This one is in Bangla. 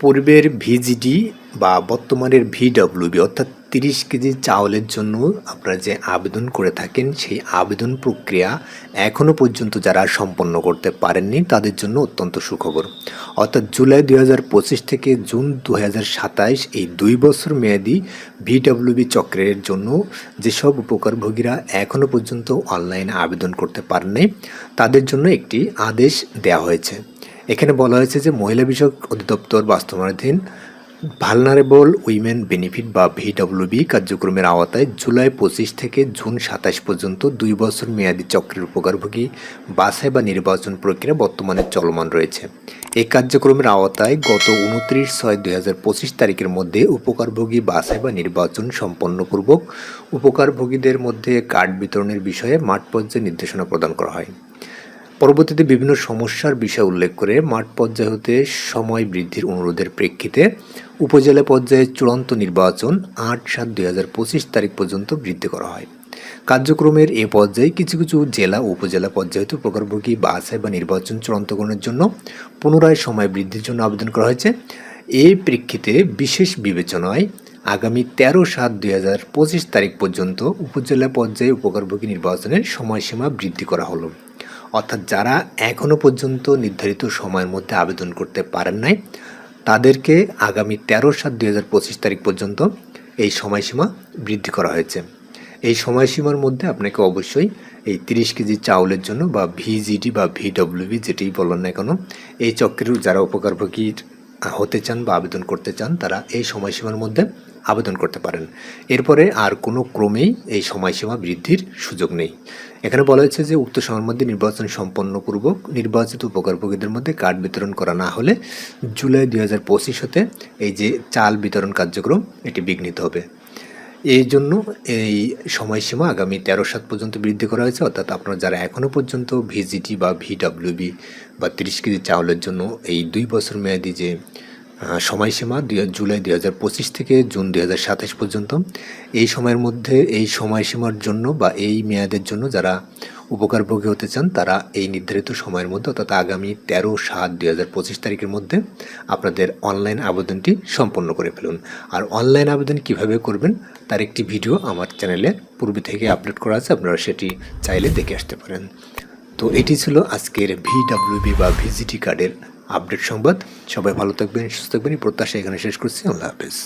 পূর্বের ভিজিডি বা বর্তমানের ভিডব্লিউবি, অর্থাৎ তিরিশ কেজি চাউলের জন্য আপনারা যে আবেদন করে থাকেন, সেই আবেদন প্রক্রিয়া এখনও পর্যন্ত যারা সম্পন্ন করতে পারেননি, তাদের জন্য অত্যন্ত সুখবর। অর্থাৎ জুলাই দুই হাজার পঁচিশ থেকে জুন দু এই দুই বছর মেয়াদি ভিডব্লিউবি চক্রের জন্য যেসব উপকারভোগীরা এখনও পর্যন্ত অনলাইনে আবেদন করতে পারেননি, তাদের জন্য একটি আদেশ দেওয়া হয়েছে। এখানে বলা হয়েছে যে মহিলা বিষয়ক অধিদপ্তর বাস্তবায়নাধীন ভালনারেবল উইমেন বেনিফিট বা ভিডব্লিউবি কার্যক্রমের আওতায় জুলাই পঁচিশ থেকে জুন সাতাশ পর্যন্ত দুই বছর মেয়াদী চক্রের উপকারভোগী, বাছাই বা নির্বাচন প্রক্রিয়া বর্তমানে চলমান রয়েছে। এই কার্যক্রমের আওতায় গত উনত্রিশ ছয় দুই তারিখের মধ্যে উপকারভোগী, বাছাই বা নির্বাচন সম্পন্নপূর্বক উপকারভোগীদের মধ্যে কার্ড বিতরণের বিষয়ে মাঠ পর্যায়ে নির্দেশনা প্রদান করা হয়। পরবর্তীতে বিভিন্ন সমস্যার বিষয় উল্লেখ করে মাঠ পর্যায়ে হতে সময় বৃদ্ধির অনুরোধের প্রেক্ষিতে উপজেলা পর্যায়ে চূড়ান্ত নির্বাচন আট সাত দুই তারিখ পর্যন্ত বৃদ্ধি করা হয়। কার্যক্রমের এ পর্যায়ে কিছু কিছু জেলা উপজেলা পর্যায়ে প্রকারভোগী বাছাই বা নির্বাচন চূড়ান্তকরণের জন্য পুনরায় সময় বৃদ্ধির জন্য আবেদন করা হয়েছে। এই প্রেক্ষিতে বিশেষ বিবেচনায় আগামী তেরো সাত দুই তারিখ পর্যন্ত উপজেলা পর্যায়ে উপকারভোগী নির্বাচনের সময়সীমা বৃদ্ধি করা হলো। অর্থাৎ যারা এখনও পর্যন্ত নির্ধারিত সময়ের মধ্যে আবেদন করতে পারেন নাই, তাদেরকে আগামী তেরো সাত দুই তারিখ পর্যন্ত এই সময়সীমা বৃদ্ধি করা হয়েছে। এই সময়সীমার মধ্যে আপনাকে অবশ্যই এই তিরিশ কেজি চাউলের জন্য বা ভিজিডি বা ভিডব্লিউবি যেটাই বলেন না কেন, এই চক্রের যারা উপকারভোগী হতে চান বা আবেদন করতে চান, তারা এই সময়সীমার মধ্যে আবেদন করতে পারেন। এরপরে আর কোনো ক্রমেই এই সময়সীমা বৃদ্ধির সুযোগ নেই। এখানে বলা হয়েছে যে, উক্ত সময়ের মধ্যে নির্বাচন সম্পন্নপূর্বক নির্বাচিত উপকারভোগীদের মধ্যে কার্ড বিতরণ করা না হলে জুলাই দুই হাজার পঁচিশ হতে এই যে চাল বিতরণ কার্যক্রম, এটি বিঘ্নিত হবে। এই জন্য এই সময়সীমা আগামী তেরো সাত পর্যন্ত বৃদ্ধি করা হয়েছে। অর্থাৎ আপনারা যারা এখনও পর্যন্ত ভিজিটি বা ভিডব্লিউবি বা তিরিশ কেজি চাউলের জন্য এই দুই বছর মেয়াদি যে সময়সীমা জুলাই দুই হাজার পঁচিশ থেকে জুন দুই হাজার সাতাশ পর্যন্ত। এই সময়ের মধ্যে, এই সময়সীমার জন্য বা এই মেয়াদের জন্য যারা উপকারভোগী হতে চান, তারা এই নির্ধারিত সময়ের মধ্যে, অর্থাৎ আগামী তেরো সাত দুই হাজার পঁচিশ তারিখের মধ্যে আপনাদের অনলাইন আবেদনটি সম্পন্ন করে ফেলুন। আর অনলাইন আবেদন কীভাবে করবেন, তার একটি ভিডিও আমার চ্যানেলে পূর্বে থেকে আপলোড করা আছে, আপনারা সেটি চাইলে দেখে আসতে পারেন। তো এটি ছিল আজকের ভিডাব্লিউবি বা ভিজিটি কার্ডের আপডেট সংবাদ। সবাই ভালো থাকবেন সুস্থ থাকবেন। প্রত্যাশা এখানে শেষ করছি। আল্লাহ হাফেজ।